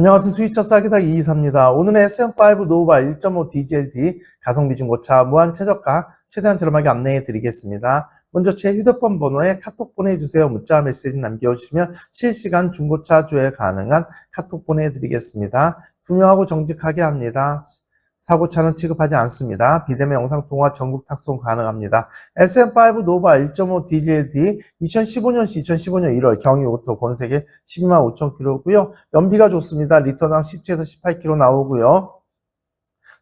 안녕하세요. 스위처 싸기다 이이사입니다. 오늘은 SM5 노바 1.5 DGLD 가성비 중고차 무한 최저가 최대한 저렴하게 안내해 드리겠습니다. 먼저 제 휴대폰 번호에 카톡 보내주세요. 문자 메시지 남겨주시면 실시간 중고차 조회 가능한 카톡 보내드리겠습니다. 투명하고 정직하게 합니다. 사고차는 취급하지 않습니다. 비대면 영상통화 전국 탁송 가능합니다. SM5 노바 1.5 DGLD 2015년시 2015년 1월 경유오토 권색에 12만 5천 킬로고요. 연비가 좋습니다. 리터당 17에서 18km 나오고요.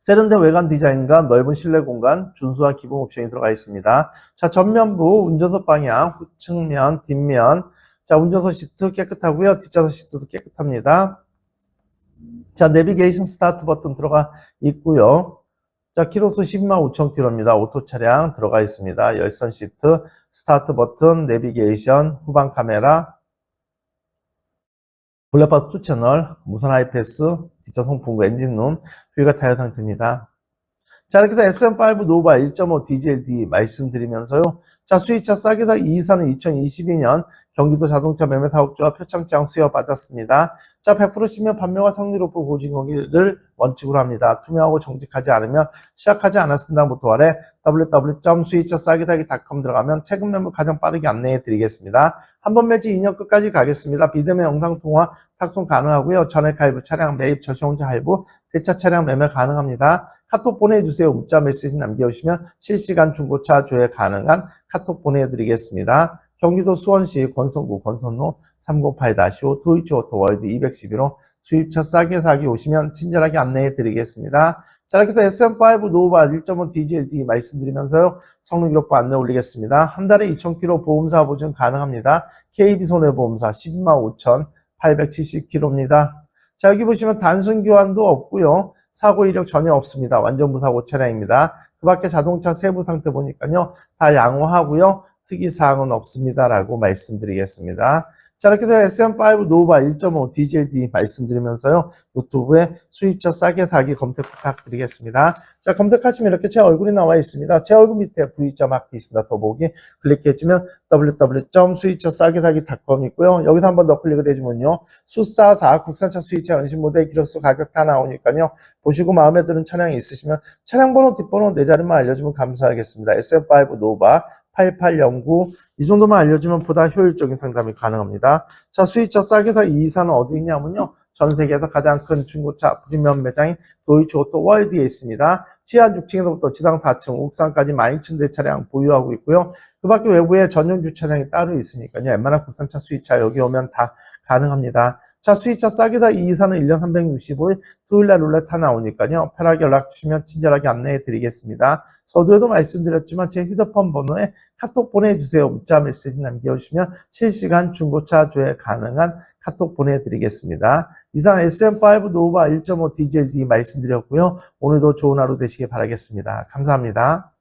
세련된 외관 디자인과 넓은 실내 공간, 준수한 기본 옵션이 들어가 있습니다. 자, 전면부 운전석 방향, 후측면, 뒷면. 자, 운전석 시트 깨끗하고요. 뒷좌석 시트도 깨끗합니다. 자, 내비게이션 스타트 버튼 들어가 있고요. 자, 키로수 10만 5천 킬로입니다. 오토 차량 들어가 있습니다. 열선 시트, 스타트 버튼, 내비게이션, 후방 카메라, 블랙박스 2채널, 무선 하이패스, 뒷좌 송풍구, 엔진룸, 휠과 타이어 상태입니다. 자, 이렇게 해서 SM5 노바 1.5 DGLD 말씀드리면서요. 자, 수입차 싸게다 이사는 2022년 경기도 자동차 매매 사업주와 표창장 수여 받았습니다. 자, 100% 시면 판매와 성리 높은 고증거기를 원칙으로 합니다. 투명하고 정직하지 않으면 시작하지 않았습니다부터 아래 www.수입차싸게다기.com 들어가면 최근 매물 가장 빠르게 안내해 드리겠습니다. 한 번 매지 2년 끝까지 가겠습니다. 비대면 영상 통화 탁송 가능하고요. 전액 할부, 차량 매입, 저시용자 할부, 대차 차량 매매 가능합니다. 카톡 보내주세요. 문자 메시지 남겨주시면 실시간 중고차 조회 가능한 카톡 보내드리겠습니다. 경기도 수원시 권선구 권선로 308-5 도이치오토 월드 211호 수입차 싸게 사기 오시면 친절하게 안내해 드리겠습니다. 자, 이렇게 해서 SM5 노바 1.5 DGLD 말씀드리면서요. 성능 기록부 안내 올리겠습니다. 한 달에 2,000km 보험사 보증 가능합니다. KB손해보험사 12만 5,870km입니다. 자, 여기 보시면 단순 교환도 없고요. 사고 이력 전혀 없습니다. 완전 무사고 차량입니다. 그 밖에 자동차 세부 상태 보니까요. 다 양호하고요. 특이사항은 없습니다라고 말씀드리겠습니다. 자, 이렇게 해서 SM5 노바 1.5 DJD 말씀드리면서요. 유튜브에 수입차 싸게 사기 검색 부탁드리겠습니다. 자, 검색하시면 이렇게 제 얼굴이 나와 있습니다. 제 얼굴 밑에 V자 마크 있습니다. 더보기 클릭해주면 www.수입차 싸게 사기.com 있고요. 여기서 한번 더 클릭을 해주면요. 수사사 국산차 수입차 연신 모델 기록수 가격 다 나오니까요. 보시고 마음에 드는 차량이 있으시면 차량 번호, 뒷번호 네 자리만 알려주면 감사하겠습니다. SM5 노바 8809. 이 정도만 알려주면 보다 효율적인 상담이 가능합니다. 자, 수입차 싸게 사 이사는 어디 있냐면요. 전 세계에서 가장 큰 중고차 프리미엄 매장인 도이치 오토 월드에 있습니다. 지하 6층에서부터 지상 4층, 옥상까지 12,000대 차량 보유하고 있고요. 그 밖에 외부에 전용 주차장이 따로 있으니까요. 웬만한 국산차 수입차 여기 오면 다 가능합니다. 자, 수입차 싸게 다 이사는 1년 365일 토요일날 룰렛 하나 오니까요. 편하게 연락 주시면 친절하게 안내해 드리겠습니다. 서두에도 말씀드렸지만 제 휴대폰 번호에 카톡 보내주세요. 문자 메시지 남겨주시면 실시간 중고차 조회 가능한 카톡 보내드리겠습니다. 이상 SM5 노바 1.5 DJLD 말씀드렸고요. 오늘도 좋은 하루 되시길 바라겠습니다. 감사합니다.